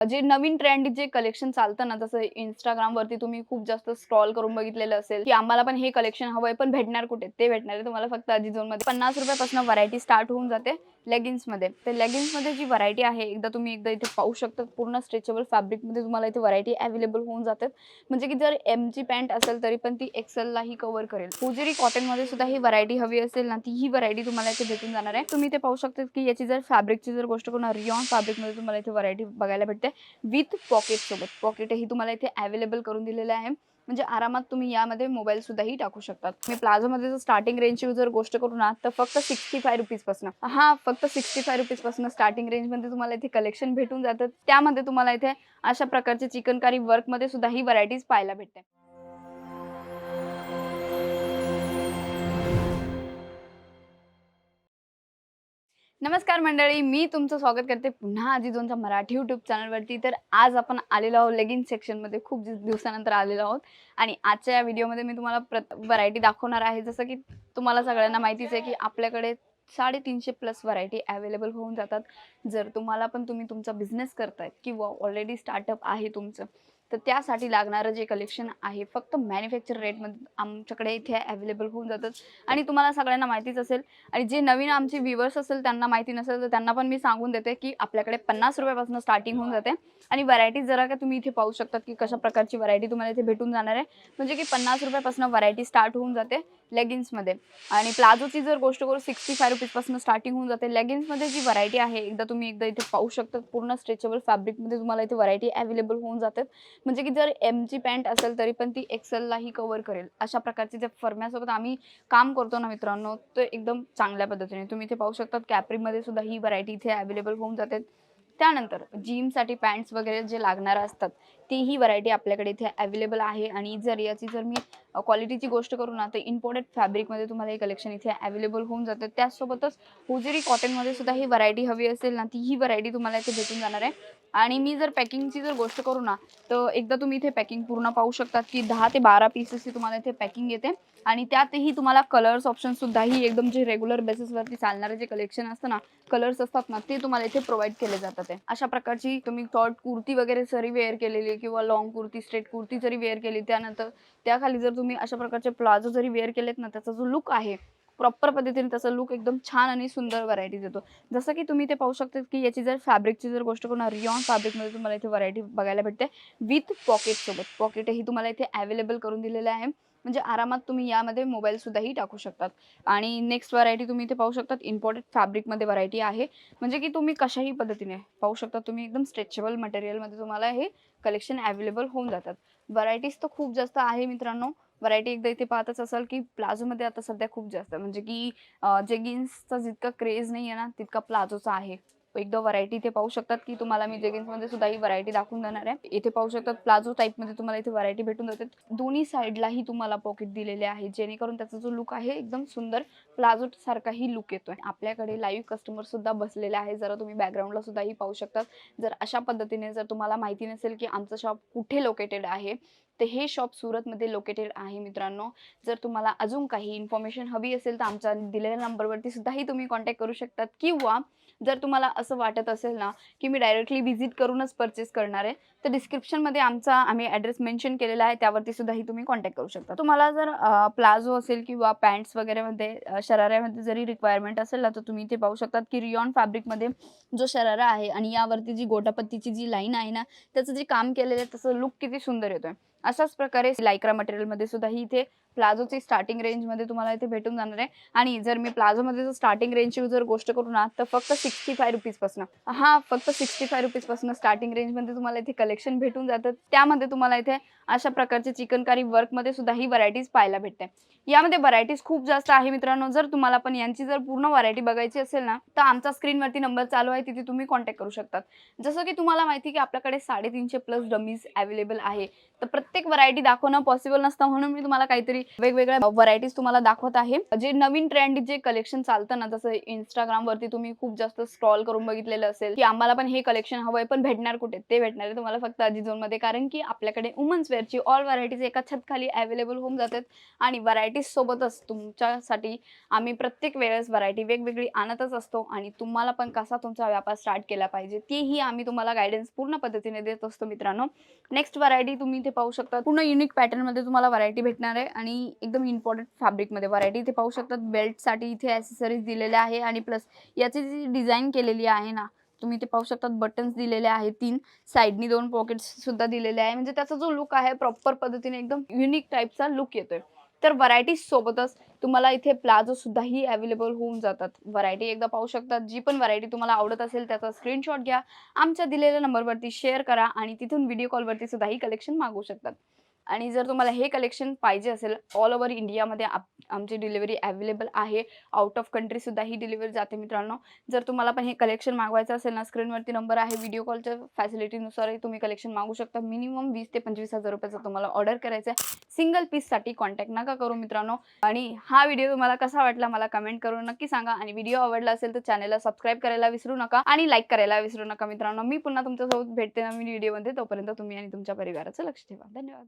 जे नवीन ट्रेंड जे कलेक्शन चालतं ना जसं इंस्टाग्राम वरती तुम्ही खूप जास्त स्क्रॉल करून बघितलेलं असेल की आम्हाला पण हे कलेक्शन हवंय पण भेटणार कुठे? ते भेटणार आहे तुम्हाला फक्त अजिझोनमध्ये पन्नास रुपयापासून व्हरायटी स्टार्ट होऊन जाते. लेगिन्समध्ये तर लेगिन्समध्ये जी व्हरायटी आहे एकदा तुम्ही एकदा इथे पाहू शकता पूर्ण स्ट्रेचेबल फॅब्रिकमध्ये तुम्हाला इथे व्हरायटी अवेलेबल होऊन जातात. म्हणजे की जर एम जी पॅन्ट असेल तरी पण ती एक्सेल लाही कव्हर करेल. पुजेरी कॉटनमध्ये सुद्धा ही व्हरायटी हवी असेल ना ती ही व्हरायटी तुम्हाला इथे भेटून जाणार आहे. तुम्ही इथे पाहू शकता की याची जर फॅब्रिकची जर गोष्ट करून रिऑन फॅब्रिकमध्ये तुम्हाला इथे व्हरायटी बघायला भेटते. विथ पॉकेट सोबत. पॉकेटही तुम्हाला इथे अवेलेबल करून दिलेलं आहे. म्हणजे आरामात तुम्ही यामध्ये मोबाईल सुद्धाही टाकू शकतात. मी प्लाझोमध्ये जर स्टार्टिंग रेंजची जर गोष्ट करू ना तर फक्त सिक्स्टी फाय रुपीजपासून हा फक्त सिक्स्टी फाय रुपीजपासून स्टार्टिंग रेंजमध्ये तुम्हाला इथे कलेक्शन भेटून जातं. त्यामध्ये तुम्हाला इथे अशा प्रकारचे चिकनकारी वर्कमध्ये सुद्धा ही व्हरायटीज पाहायला भेटते. नमस्कार मंडळी मी तुमचं स्वागत करते पुन्हा आजीजोनच्या मराठी युट्यूब चॅनलवरती तर आज आपण आलेलो आहोत लेगिन सेक्शनमध्ये खूप दिवसानंतर आलेलो आहोत. आणि आजच्या या व्हिडिओमध्ये मी तुम्हाला प्रत व्हरायटी दाखवणार आहे. जसं की तुम्हाला सगळ्यांना माहितीच आहे की आपल्याकडे साडेतीनशे प्लस व्हरायटी अवेलेबल होऊन जातात. जर तुम्हाला पण तुम्ही तुमचा बिझनेस करतायत किंवा ऑलरेडी स्टार्टअप आहे तुमचं तर त्यासाठी लागणारं जे कलेक्शन आहे फक्त मॅन्युफॅक्चर रेटमध्ये आमच्याकडे इथे अवेलेबल होऊन जातात. आणि तुम्हाला सगळ्यांना माहितीच असेल आणि जे नवीन आमचे व्ह्युअर्स असेल त्यांना माहिती नसेल तर त्यांना पण मी सांगून देते की आपल्याकडे पन्नास रुपयापासून स्टार्टिंग होऊन जाते. आणि व्हरायटी जरा का तुम्ही इथे पाहू शकतात की कशा प्रकारची व्हरायटी तुम्हाला इथे भेटून जाणार आहे. म्हणजे की पन्नास रुपयापासून व्हरायटी स्टार्ट होऊन जाते लेगिन्समध्ये आणि प्लाझोची जर गोष्ट करू सिक्स्टी फाय रुपीजपासून स्टार्टिंग होऊन जाते लेगिन्समध्ये जी व्हरायटी आहे एकदा तुम्ही एकदा इथे पाहू शकता पूर्ण स्ट्रेचेबल फॅब्रिकमध्ये तुम्हाला इथे व्हरायटी अवेलेबल होऊन जातात. म्हणजे की जर एम जी पॅन्ट असेल तरी पण ती एक्सेललाही कव्हर करेल. अशा प्रकारचे जे फर्म्यासोबत आम्ही काम करतो ना मित्रांनो ते एकदम चांगल्या पद्धतीने. तुम्ही इथे पाहू शकता कॅपरीमध्ये सुद्धा ही व्हरायटी इथे अवेलेबल होऊन जाते. त्यानंतर जिमसाठी पॅन्ट्स वगैरे जे लागणार असतात तीही व्हरायटी आपल्याकडे इथे अवेलेबल आहे. आणि जर याची जर मी क्वालिटीची गोष्ट करू ना तर इम्पोर्टेड फॅब्रिकमध्ये तुम्हाला हे कलेक्शन इथे अवेलेबल होऊन जातं. त्याचसोबतच हुजेरी कॉटनमध्ये सुद्धा ही व्हरायटी हवी असेल ना ती ही व्हरायटी तुम्हाला इथे भेटून जाणार आहे. आणि मी जर पॅकिंगची जर गोष्ट करू ना तर एकदा तुम्ही इथे पॅकिंग पूर्ण पाहू शकतात की दहा ते बारा पीसेसची तुम्हाला इथे पॅकिंग येते. आणि त्यातही तुम्हाला कलर्स ऑप्शन सुद्धाही एकदम जे रेग्युलर बेसिसवरती चालणारे जे कलेक्शन असतं ना कलर्स असतात ना ते तुम्हाला इथे प्रोव्हाइड केले जातात अशा प्रकारची तुम्ही शॉर्ट कुर्ती वगैरे जरी वेअर केलेली किंवा लॉंग कुर्ती स्ट्रेट कुर्ती जरी वेअर केली त्यानंतर त्याखाली जर तुम्ही अशा प्रकारचे प्लाझो जरी वेअर केलेत ना त्याचा जो लुक आहे प्रॉपर पद्धतीने त्याचा लुक एकदम छान आणि सुंदर व्हरायटी देतो. जसं की तुम्ही ते पाहू शकता की याची जर फॅब्रिकची जर गोष्ट करून रिऑन फॅब्रिकमध्ये तुम्हाला इथे व्हरायटी बघायला भेटते. विथ पॉकेट सोबत. पॉकेटही तुम्हाला इथे अवेलेबल करून दिलेलं आहे. म्हणजे आरामात तुम्ही यामध्ये मोबाईल सुद्धाही टाकू शकतात. आणि नेक्स्ट व्हरायटी तुम्ही इथे पाहू शकतात इम्पॉर्टंट फॅब्रिकमध्ये व्हरायटी आहे. म्हणजे की तुम्ही कशाही पद्धतीने पाहू शकता तुम्ही एकदम स्ट्रेचेबल मटेरियलमध्ये तुम्हाला हे कलेक्शन अवेलेबल होऊन जातात. व्हरायटीज तर खूप जास्त आहे मित्रांनो. व्हरायटी एकदा इथे पाहतच असाल की प्लाझोमध्ये आता सध्या खूप जास्त. म्हणजे की जे जेगिन्सचा जितका क्रेज नाही आहे ना तितका प्लाझोचा आहे. एकदा व्हरायटी इथे पाहू शकतात की तुम्हाला मी जेगिन्समध्ये सुद्धा ही व्हरायटी दाखवून देणार आहे. इथे पाहू शकतात प्लाझो टाईपमध्ये तुम्हाला इथे व्हरायटी भेटून जाते. दोन्ही साईडलाही तुम्हाला पॉकेट दिलेले आहे जेणेकरून त्याचा जो लुक आहे एकदम सुंदर प्लाझो सारखाही लुक येतोय. आपल्याकडे लाईव्ह कस्टमर सुद्धा बसलेले आहे जरा तुम्ही बॅकग्राऊंडला सुद्धाही पाहू शकतात. जर अशा पद्धतीने जर तुम्हाला माहिती नसेल की आमचं शॉप कुठे लोकेटेड आहे तर हे शॉप सुरतमध्ये लोकेटेड आहे मित्रांनो. जर तुम्हाला अजून काही इन्फॉर्मेशन हवी असेल तर आमच्या दिलेल्या नंबरवरती सुद्धाही तुम्ही कॉन्टॅक्ट करू शकतात. किंवा जर तुम्हाला असं वाटत असेल ना की मी डायरेक्टली व्हिजिट करूनच परचेस करणार आहे तर डिस्क्रिप्शनमध्ये आमचा आम्ही ॲड्रेस मेन्शन केलेला आहे त्यावरती सुद्धाही तुम्ही कॉन्टॅक्ट करू शकता. तुम्हाला जर प्लाझो असेल किंवा पॅन्ट्स वगैरेमध्ये अ, शराऱ्यामध्ये जरी रिक्वायरमेंट असेल ना तर तुम्ही इथे पाहू शकतात की रिऑन फॅब्रिकमध्ये जो शरारा आहे आणि यावरती जी गोटापत्तीची जी लाईन आहे ना त्याचं जे काम केलेलं आहे त्याचं लुक किती सुंदर येतोय. अशाच प्रकारे लायक्रा मटेरियलमध्ये सुद्धा ही इथे प्लाझोची स्टार्टिंग रेंजमध्ये तुम्हाला इथे भेटून जाणार आहे. आणि जर मी प्लाझोमध्ये जर स्टार्टिंग रेंजची जर गोष्ट करू ना तर फक्त सिक्स्टी फाय रुपीजपासून हा फक्त सिक्स्टी फाय रुपीजपासून स्टार्टिंग रेंजमध्ये तुम्हाला इथे कलेक्शन भेटून जातं. त्यामध्ये तुम्हाला इथे अशा प्रकारचे चिकनकारी वर्कमध्ये सुद्धा ही व्हरायटीज पाहायला भेटते. यामध्ये व्हरायटीज खूप जास्त आहे मित्रांनो. जर तुम्हाला पण यांची जर पूर्ण व्हरायटी बघायची असेल ना तर आमचा स्क्रीनवरती नंबर चालू आहे. तिथे तुम्ही कॉन्टॅक्ट करू शकतात. जसं की तुम्हाला माहिती की आपल्याकडे साडेतीनशे प्लस डमीज अवेलेबल आहे. तर प्रत्येक व्हरायटी दाखवणं पॉसिबल नसतं. म्हणून मी तुम्हाला काहीतरी मी वेगवेगळ्या व्हरायटीज तुम्हाला दाखवत आहे. जे नवीन ट्रेंड जे कलेक्शन चालतं ना जसं इंस्टाग्राम वरती तुम्ही खूप जास्त स्क्रॉल करून बघितलेलं असेल की आम्हाला पण हे कलेक्शन हवंय पण भेटणार कुठे? ते भेटणार आहे तुम्हाला फक्त अजिझोनमध्ये. कारण की आपल्याकडे वुमन्स वेअरची ऑल व्हरायटीज एका छत खाली अवेलेबल होऊन जातात. आणि व्हरायटीज सोबतच तुमच्यासाठी आम्ही प्रत्येक वेळेस व्हरायटी वेगवेगळी आणतच असतो. आणि तुम्हाला पण कसा तुमचा व्यापार स्टार्ट केला पाहिजे तेही आम्ही तुम्हाला गायडन्स पूर्ण पद्धतीने देत असतो मित्रांनो. नेक्स्ट व्हरायटी तुम्ही इथे पाहू शकता. पूर्ण युनिक पॅटर्नमध्ये तुम्हाला व्हरायटी भेटणार आहे. आणि एकदम इम्पॉर्टंट फॅब्रिकमध्ये व्हरायटी इथे पाहू शकतात. बेल्टसाठी इथे ऍसेसरीज दिलेल्या आहे आणि प्लस याची जी डिझाईन केलेली आहे ना तुम्ही इथे पाहू शकतात बटन्स दिलेले आहेत तीन. साईडनी दोन पॉकेट्स सुद्धा दिलेले आहे. म्हणजे त्याचा जो लुक आहे प्रॉपर पद्धतीने एकदम युनिक टाईपचा लुक येतोय. तर व्हरायटी सोबतच तुम्हाला इथे प्लाझो सुद्धाही अवेलेबल होऊन जातात. व्हरायटी एकदा पाहू शकतात. जी पण व्हरायटी तुम्हाला आवडत असेल त्याचा स्क्रीनशॉट घ्या. आमच्या दिलेल्या नंबरवरती शेअर करा आणि तिथून व्हिडिओ कॉलवरती सुद्धाही कलेक्शन मागवू शकतात. आणि जर तुम्हाला हे कलेक्शन पाहिजे असेल ऑल ओव्हर इंडियामध्ये आप आमची डिलिव्हरी अवेलेबल आहे. आउट ऑफ कंट्री सुद्धा ही डिलिव्हरी जाते मित्रांनो. जर तुम्हाला पण हे कलेक्शन मागवायचं असेल ना स्क्रीनवरती नंबर आहे व्हिडिओ कॉलच्या फॅसिलिटीनुसारही तुम्ही कलेक्शन मागू शकता. मिनिमम वीस ते पंचवीस हजार रुपयाचा तुम्हाला ऑर्डर करायचं आहे. सिंगल पीससाठी कॉन्टॅक्ट नका करू मित्रांनो. आणि हा व्हिडिओ तुम्हाला कसा वाटला मला कमेंट करून नक्की सांगा. आणि व्हिडिओ आवडला असेल तर चॅनलला सबस्क्राईब करायला विसरू नका. आणि लाईक करायला विसरू नका मित्रांनो. मी पुन्हा तुमच्यासोबत भेटते नवीन व्हिडिओमध्ये तोपर्यंत तुम्ही आणि तुमच्या परिवाराचं लक्ष ठेवा. धन्यवाद.